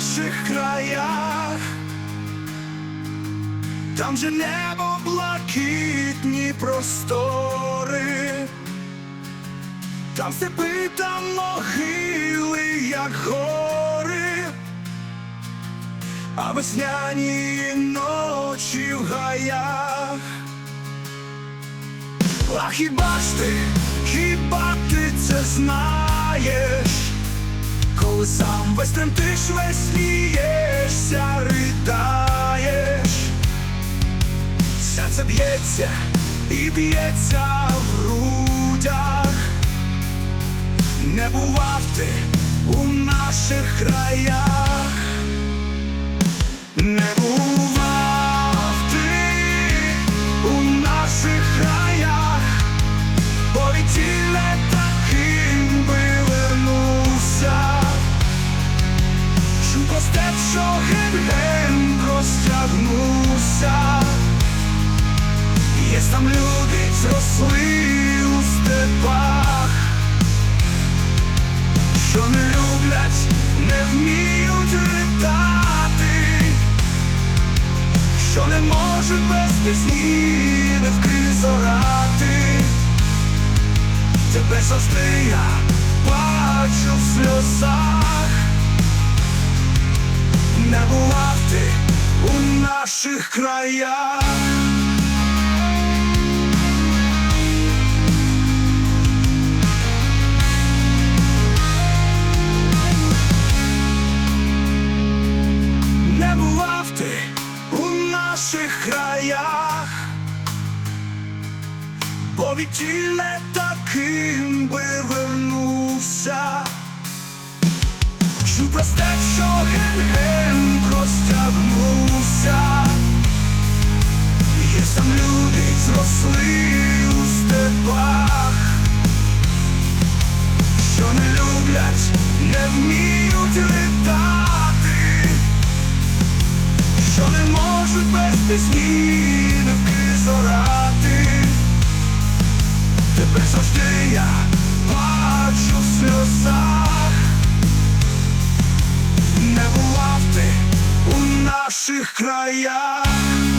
наших краях, там же небо блакитні простори, там степи та могили, як гори, а весняні ночі в гаях. А хіба ж ти, хіба ти це знаєш? Коли сам весь тремтиш, весь смієшся, ридаєш, серце б'ється і б'ється в грудях, не бував ти у наших там люди, зросли у степах, що не люблять, не вміють літати, що не можуть без пісні не вкрізь орати. Тебе завжди я бачу в сльозах, не бував ти у наших краях. Наших краях, бо відтіль таким би вернувся. Чув просте, що ген-ген не зорати. Тебе завжди я бачу в сльозах, не бував ти у наших краях.